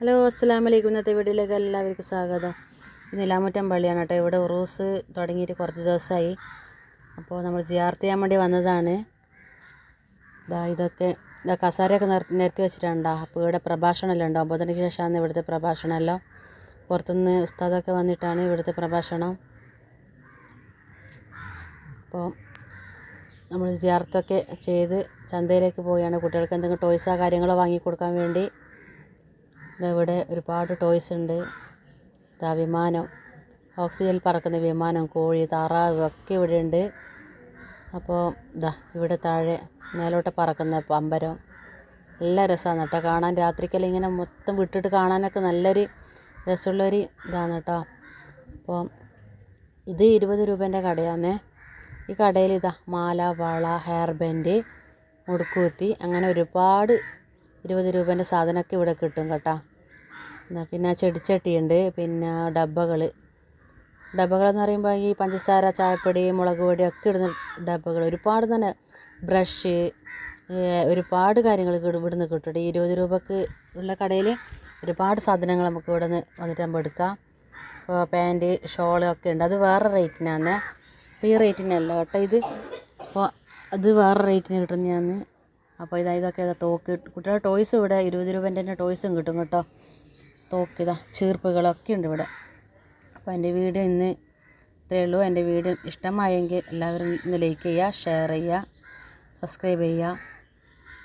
Hello അസ്സാം വലൈക്കും ഇന്നത്തെ വീഡിയോയിലേക്ക് എല്ലാവർക്കും സ്വാഗതം. നിലാമുറ്റം പള്ളിയാണ് കേട്ടോ. ഇവിടെ ഉറൂസ് തുടങ്ങിയിട്ട് കുറച്ച് ദിവസമായി. അപ്പോൾ നമ്മൾ ജിയാർത്ത് ചെയ്യാൻ വേണ്ടി വന്നതാണ്. ഇതാ ഇതൊക്കെ ഇതാ കസാരയൊക്കെ നിർ നിരത്തി വെച്ചിട്ടുണ്ടോ? അപ്പോൾ ഇവിടെ പ്രഭാഷണമെല്ലാം ഉണ്ടോ. ഒമ്പതിനു ശേഷമാണ് ഇവിടുത്തെ പ്രഭാഷണമെല്ലാം. പുറത്തുനിന്ന് ഉസ്താദൊക്കെ വന്നിട്ടാണ് ഇവിടുത്തെ പ്രഭാഷണം. അപ്പോൾ നമ്മൾ ജിയാർത്തൊക്കെ ചെയ്ത് ചന്തയിലേക്ക് പോവുകയാണ്. കുട്ടികൾക്ക് എന്തെങ്കിലും ടോയ്സോ കാര്യങ്ങളോ വാങ്ങിക്കൊടുക്കാൻ വേണ്ടി ദാ ഇവിടെ ഒരുപാട് ടോയ്സ് ഉണ്ട്. ഇതാ വിമാനം. ഓക്സിജൻ പറക്കുന്ന വിമാനം കോഴി താറാവ് ഒക്കെ ഇവിടെ ഉണ്ട്. അപ്പോൾ ഇതാ ഇവിടെ താഴെ മേലോട്ട് പറക്കുന്ന പമ്പരം. നല്ല രസമാണ് കേട്ടോ കാണാൻ. രാത്രിക്കെല്ലാം ഇങ്ങനെ മൊത്തം വിട്ടിട്ട് കാണാനൊക്കെ നല്ലൊരു രസമുള്ളൊരു ഇതാണ് കേട്ടോ. അപ്പോൾ ഇത് ഇരുപത് രൂപേന്റെ കടയാന്നേ. ഈ കടയിൽ ഇതാ മാല വള ഹെയർ ബാൻഡ് മുടുക്കുകുത്തി അങ്ങനെ ഒരുപാട് ഇരുപത് രൂപേന്റെ സാധനമൊക്കെ ഇവിടെ കിട്ടും കേട്ടോ. പിന്നെ ചെടിച്ചട്ടിയുണ്ട് പിന്നെ ഡബ്ബകൾ ഡബ്ബകളെന്ന് പറയുമ്പോൾ ഈ പഞ്ചസാര ചായപ്പൊടി മുളക് പൊടി ഒക്കെ ഇടുന്ന ഡബ്ബകൾ ഒരുപാട് തന്നെ ബ്രഷ് ഒരുപാട് കാര്യങ്ങൾ ഇവിടുന്ന് കിട്ടും ഈ ഇരുപത് രൂപക്ക് ഉള്ള കടയിൽ ഒരുപാട് സാധനങ്ങൾ നമുക്ക് ഇവിടെ നിന്ന് വന്നിട്ട് നമ്മൾ എടുക്കാം. ഇപ്പോൾ പാന്റ് ഷോൾ ഒക്കെ ഉണ്ട്. അത് വേറെ റേറ്റിനാണ് ഈ റേറ്റിനല്ല കേട്ടോ ഇത്. അപ്പോൾ അത് വേറെ റേറ്റിന് കിട്ടുന്നതാണ് അപ്പോൾ ഇതാ ഇതൊക്കെ ഇതാ തോക്ക് കുട്ടികളുടെ ടോയ്സ് ഇവിടെ ഇരുപത് രൂപേന്റെ തന്നെ ടോയ്സും കിട്ടും കേട്ടോ. തോക്ക് ഇതാ ചീർപ്പുകളൊക്കെ ഉണ്ട് ഇവിടെ. അപ്പോൾ എന്റെ വീഡിയോ ഇന്ന് ഇത്രയേ ഉള്ളൂ. എന്റെ വീഡിയോ ഇഷ്ടമായെങ്കിൽ എല്ലാവരും ഇന്ന് ലൈക്ക് ചെയ്യുക ഷെയർ ചെയ്യുക സബ്സ്ക്രൈബ് ചെയ്യുക.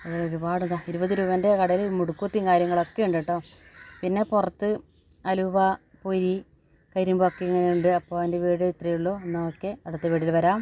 അതുപോലെ ഒരുപാട് ഇതാ ഇരുപത് രൂപേന്റെ കടയിൽ മുടുക്കുത്തിയും കാര്യങ്ങളൊക്കെ ഉണ്ട് കേട്ടോ. പിന്നെ പുറത്ത് അലുവ പൊരി കരിമ്പൊക്കെ ഇങ്ങനെയുണ്ട് അപ്പോൾ എന്റെ വീഡിയോ ഇത്രയേ ഉള്ളൂ. എന്നാൽ ഓക്കെ അടുത്ത വീഡിയോയിൽ വരാം.